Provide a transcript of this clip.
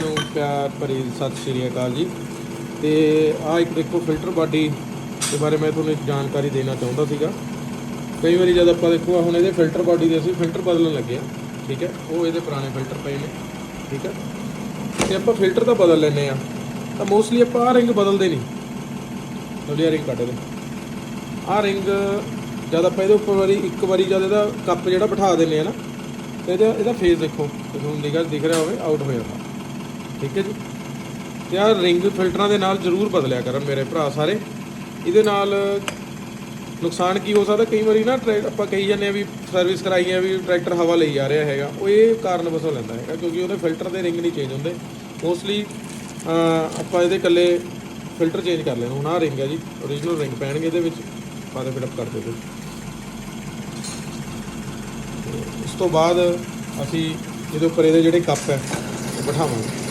ਨੂੰ ਪਿਆਰ ਭਰੀ ਸਤਿ ਸ਼੍ਰੀ ਅਕਾਲ ਜੀ। ਤੇ ਆ ਇੱਕ ਦੇਖੋ ਫਿਲਟਰ ਬਾਡੀ ਦੇ ਬਾਰੇ ਮੈਂ ਤੁਹਾਨੂੰ ਇੱਕ ਜਾਣਕਾਰੀ ਦੇਣਾ ਚਾਹੁੰਦਾ ਸੀਗਾ। ਕਈ ਵਾਰੀ ਜਦ ਆਪਾਂ ਦੇਖੋ ਹੁਣ ਇਹਦੇ ਫਿਲਟਰ ਬਾਡੀ ਦੇ ਅਸੀਂ ਫਿਲਟਰ ਬਦਲਣ ਲੱਗੇ ਆ ਠੀਕ ਹੈ? ਉਹ ਇਹਦੇ ਪੁਰਾਣੇ ਫਿਲਟਰ ਪਏ ਨੇ, ਠੀਕ ਹੈ? ਤੇ ਆਪਾਂ ਫਿਲਟਰ ਤਾਂ ਬਦਲ ਲੈਨੇ ਆ ਤਾਂ ਮੋਸਟਲੀ ਆਪਾਂ ਆਹ ਰਿੰਗ ਬਦਲਦੇ ਨਹੀਂ। ਲਵਲੀ ਰਿੰਗ ਕੱਟ ਦੇ ਆਹ ਰਿੰਗ ਜਦ ਆਪਾਂ ਇਹਦੇ ਉੱਪਰ ਵਾਰੀ, ਇੱਕ ਵਾਰੀ ਜਦ ਇਹਦਾ ਕੱਪ ਜਿਹੜਾ ਬਿਠਾ ਦਿੰਨੇ ਆ ਨਾ, ਤੇ ਇਹਦਾ ਇਹਦਾ ਫੇਸ ਦੇਖੋ ਤੁਹਾਨੂੰ ਨਿਗਾਹ ਦਿਖ ਰਿਹਾ ਹੋਵੇ ਆਊਟ ਹੋ ਜਾਂਦਾ। ਠੀਕ ਹੈ ਜੀ। ਤੇ ਆਹ ਰਿੰਗ ਫਿਲਟਰਾਂ ਦੇ ਨਾਲ ਜ਼ਰੂਰ ਬਦਲਿਆ ਕਰਨ ਮੇਰੇ ਭਰਾ ਸਾਰੇ। ਇਹਦੇ ਨਾਲ ਨੁਕਸਾਨ ਕੀ ਹੋ ਸਕਦਾ? ਕਈ ਵਾਰੀ ਨਾ ਟਰੈ- ਆਪਾਂ ਕਹੀ ਜਾਂਦੇ ਆ ਵੀ ਸਰਵਿਸ ਕਰਾਈ ਆ ਵੀ ਟਰੈਕਟਰ ਹਵਾ ਲਈ ਜਾ ਰਿਹਾ ਹੈਗਾ। ਉਹ ਇਹ ਕਾਰਨ ਵਸੋਂ ਲੈਂਦਾ ਹੈਗਾ ਕਿਉਂਕਿ ਉਹਦੇ ਫਿਲਟਰ ਦੇ ਰਿੰਗ ਨਹੀਂ ਚੇਂਜ ਹੁੰਦੇ। ਮੋਸਟਲੀ ਆਪਾਂ ਇਹਦੇ ਇਕੱਲੇ ਫਿਲਟਰ ਚੇਂਜ ਕਰ ਲੈਣਾ ਹੁਣ ਆਹ ਰਿੰਗ ਹੈ ਜੀ। Origignal ਰਿੰਗ ਪੈਣਗੇ ਇਹਦੇ ਵਿੱਚ। ਪਾ ਦੇ ਫਿਟ ਅਪ ਕਰ ਦਿਓ ਤੁਸੀਂ। ਉਸ ਤੋਂ ਬਾਅਦ ਅਸੀਂ ਇਹਦੇ ਉੱਪਰ ਇਹਦੇ ਜਿਹੜੇ ਕੱਪ ਹੈ, ਉਹ ਬਿਠਾਵਾਂਗੇ।